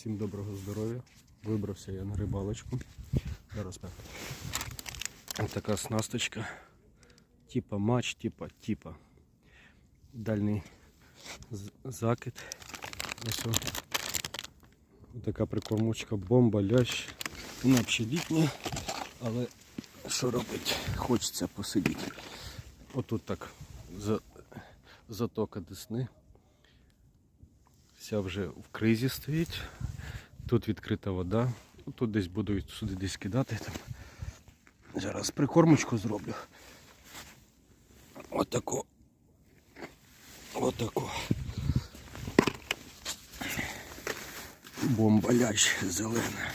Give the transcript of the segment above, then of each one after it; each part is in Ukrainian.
Усім доброго здоров'я. Вибрався я на рибалочку. Зараз ми. Ось така снасточка. Типа матч, типа, типа. Дальний закид. Ось о. така прикормочка, бомба, лящ. Вона літня, але що робити? Хочеться посидіти. Отут так за, затока Десни. Вся вже в кризі стоїть. Тут відкрита вода. Ну, Тут десь буду сюди десь кидати. Там. Зараз прикормочку зроблю. Отако. Отако. Бомба лящ зелена.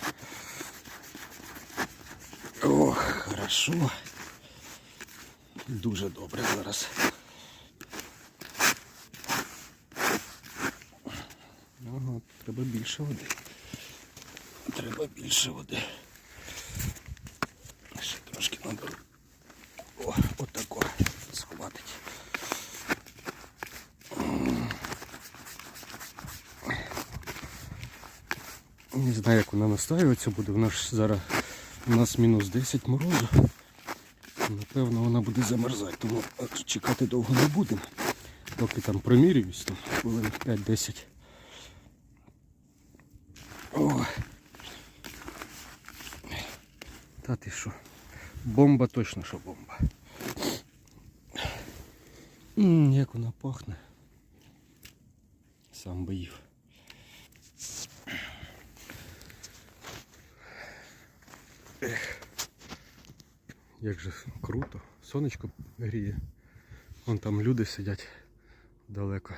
Ох, хорошо. Дуже добре зараз. Ага, треба більше води. Треба більше води. Ще трошки наберу. О, отако схватить. Не знаю, як вона настаюється буде. Вона ж зараз у нас мінус 10 морозу. Напевно, вона буде замерзати, тому чекати довго не будемо. Поки там промірююсь, там хвилин 5-10. О. Та ти що? Бомба точно що бомба. М, як вона пахне. Сам би їв. Ех. Як же круто. Сонечко гріє. Вон там люди сидять далеко.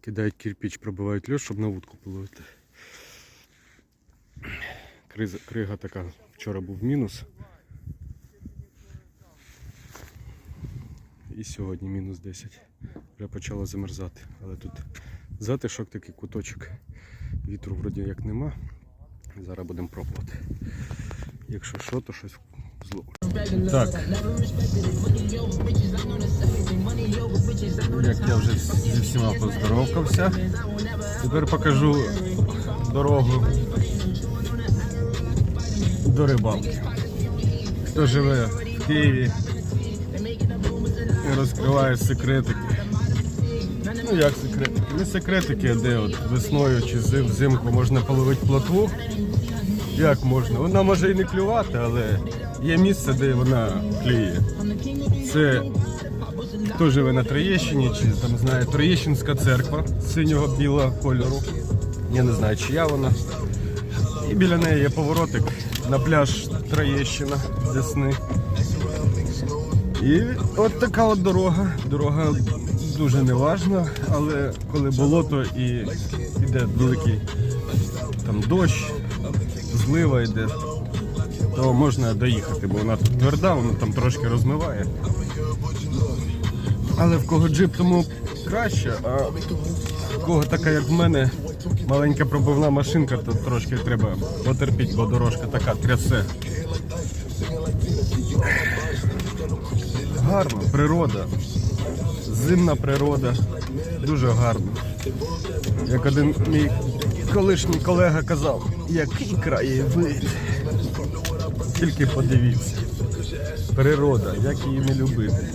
Кидають кирпич, пробивають льод, щоб на вудку половити. Криза, крига така, вчора був мінус. І сьогодні мінус 10. Вже почало замерзати. Але тут затишок такий куточок. Вітру вроді як нема. Зараз будемо пробувати. Якщо що, то щось зловлю. Так. Як я вже зі всіма поздоровкався. Тепер покажу дорогу до рибалки. Хто живе в Києві і розкриває секретики. Ну як секретики? Не секретики, де от весною чи зим- взимку можна половити плотву. Як можна? Вона може і не клювати, але є місце, де вона клює. Це хто живе на Троєщині, чи там знає Троєщинська церква синього білого кольору. Я не знаю, чия вона. І біля неї є поворотик на пляж Троєщина Десни. І от така от дорога. Дорога дуже неважна, але коли болото і йде великий там дощ, злива йде, то можна доїхати, бо вона тут тверда, вона там трошки розмиває. Але в кого джип, тому краще, а в кого така, як в мене, маленька пробивна машинка, то трошки треба потерпіти, бо дорожка така трясе. Гарно, природа, зимна природа, дуже гарно. Як один мій колишній колега казав, який краєвид. Тільки подивіться. Природа, як її не любити.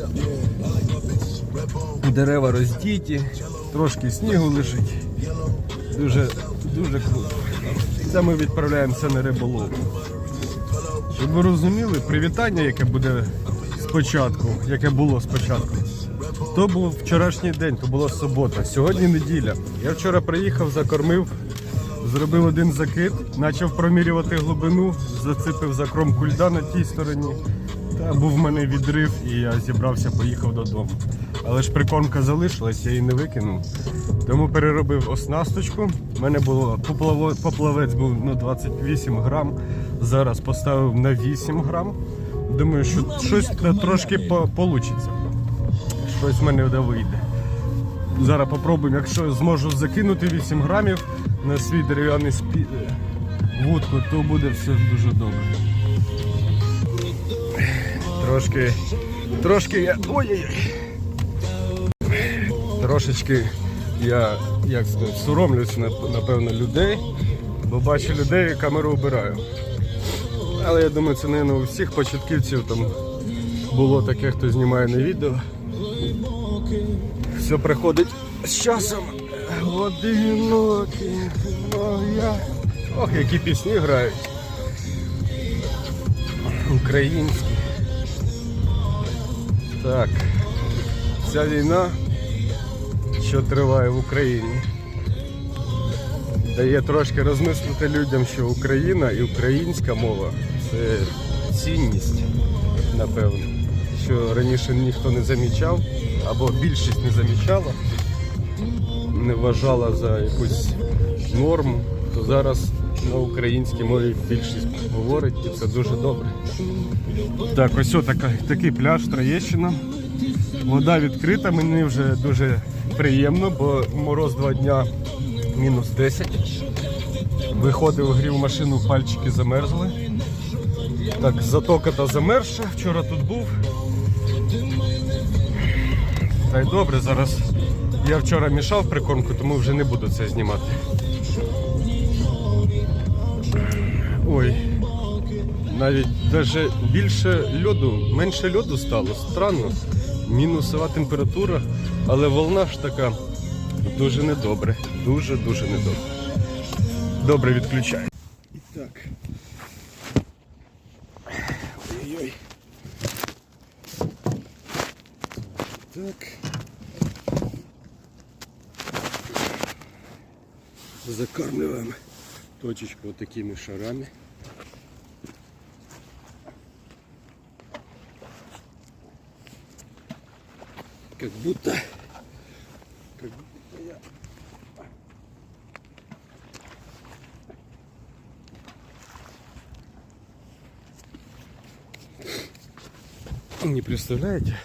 Дерева роздіті, трошки снігу лежить. Дуже, дуже круто. Це ми відправляємося на риболовлю. Щоб ви розуміли, привітання, яке буде спочатку, яке було спочатку, то був вчорашній день, то була субота, сьогодні неділя. Я вчора приїхав, закормив, зробив один закид, почав промірювати глибину, зацепив за кромку льда на тій стороні. Та був в мене відрив і я зібрався, поїхав додому. Але ж прикормка залишилась, я її не викинув. Тому переробив оснасточку. У мене було поплавець був на 28 грам. Зараз поставив на 8 грам. Думаю, що щось трошки получиться. Щось в мене вийде. Зараз попробуємо, якщо зможу закинути 8 грамів на свій дерев'яний спі... е, вудку, то буде все дуже добре. Трошки, трошки я. Ой-ой-ой. Трошечки я, як сказати, соромлюсь, напевно, людей, Бо бачу людей, камеру обираю. Але я думаю, це не у всіх початківців там було таке, хто знімає на відео. Все приходить з часом. Одинокі моя. Ох, які пісні грають. Українські. Так. Ця війна, що триває в Україні, дає трошки розмислити людям, що Україна і українська мова це цінність, напевно, що раніше ніхто не замічав, або більшість не замічала, не вважала за якусь норму, то зараз на українській мові більшість говорить і це дуже добре. Так, ось така, такий пляж Троєщина. Вода відкрита, мені вже дуже приємно, бо мороз два дня мінус 10. Виходив, грів машину, пальчики замерзли. Так, затока та замерзша. Вчора тут був. Та й добре, зараз я вчора мішав прикормку, тому вже не буду це знімати. Ой, навіть даже більше льоду, менше льоду стало. Странно. Мінусова температура, але волна ж така дуже недобре. Дуже-дуже недобре. Добре відключаю. І так. Ой-ой. Так. Закармливаем точечку такими шарами. Как будто, как будто я Не представляете?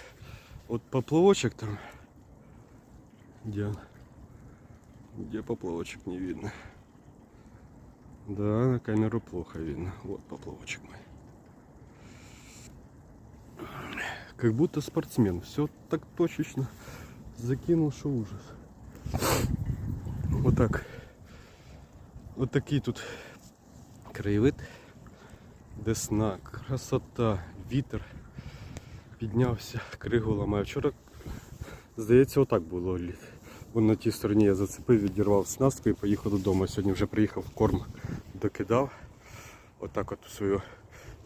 Вот поплавочек там. Где он? Где поплавочек не видно. Да, на камеру плохо видно. Вот поплавочек мой. Как будто спортсмен. Все так точечно закинул, что ужас. Вот так. Вот такий тут краєвид. Десна, красота, вітер піднявся, кригу ламає. Вчора, здається, отак було літ. Вон на тій стороні я зацепив, відірвав снастку і поїхав додому. Сьогодні вже приїхав корм, докидав. Отак от свою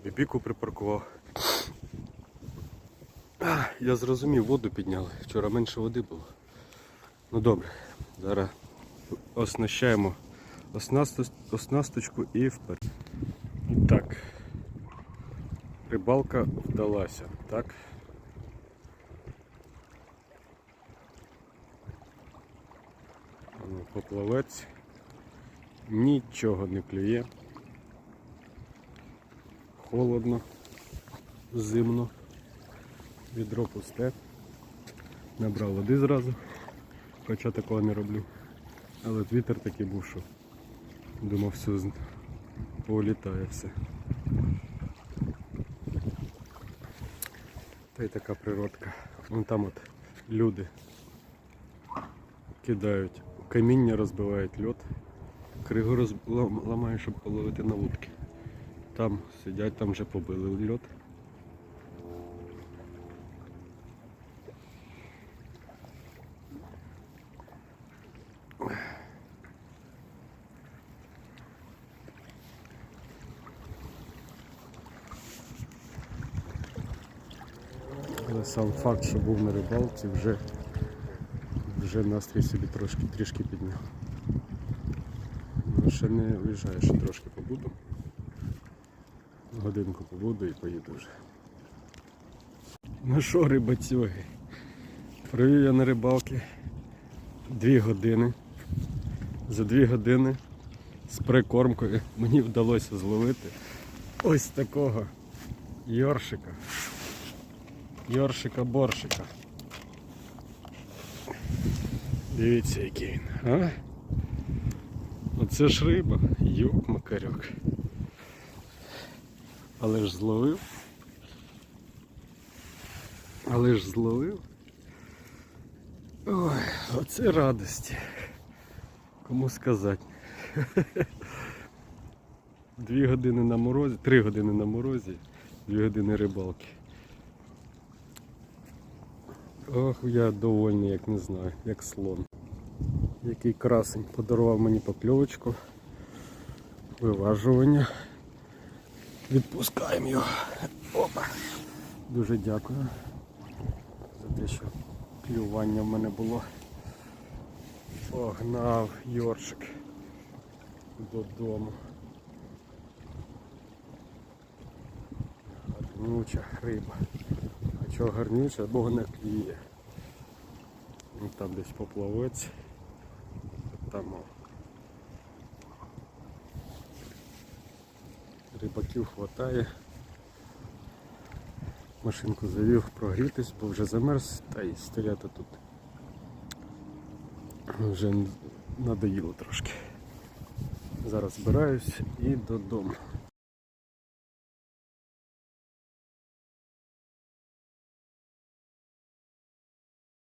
бібіку припаркував. А, я зрозумів, воду підняли. Вчора менше води було. Ну добре, зараз оснащаємо оснасточку і вперед. І так. Рибалка вдалася, так? Ну, Поплавець. Нічого не клює. Холодно, зимно. Відро пусте. Набрав води зразу, хоча такого не роблю. Але вітер такий був, що думав, все повилітає все. Та й така природка. Вон там от люди кидають каміння, розбивають льод, кригу роз... лам- ламають, щоб половити на вудки. Там сидять, там вже побили льод. Сам факт, що був на рибалці, вже, вже настрій собі трошки трішки підняв. Ну, ще не виїжджаю, ще трошки побуду. Годинку побуду і поїду вже. Ну що, рибацюги? Провів я на рибалки дві години. За дві години з прикормкою мені вдалося зловити ось такого йоршика. Йоршика-боршика. Дивіться, який він, а? Оце ж риба, йок макарьок. Але ж зловив. Але ж зловив. Ой, оце радості. Кому сказати. Дві години на морозі, три години на морозі, дві години рибалки. Ох, я довольний, як не знаю, як слон. Який красень подарував мені покльовочку. Виважування. Відпускаємо його. Опа. Дуже дякую за те, що клювання в мене було. Погнав Йоршик додому. Гарнюча риба. А чого гарнюча, бо вона клює. Ну, Там десь поплавець. Там рибаків хватає. Машинку завів прогрітись, бо вже замерз, та й стояти тут вже надоїло трошки. Зараз збираюсь і додому.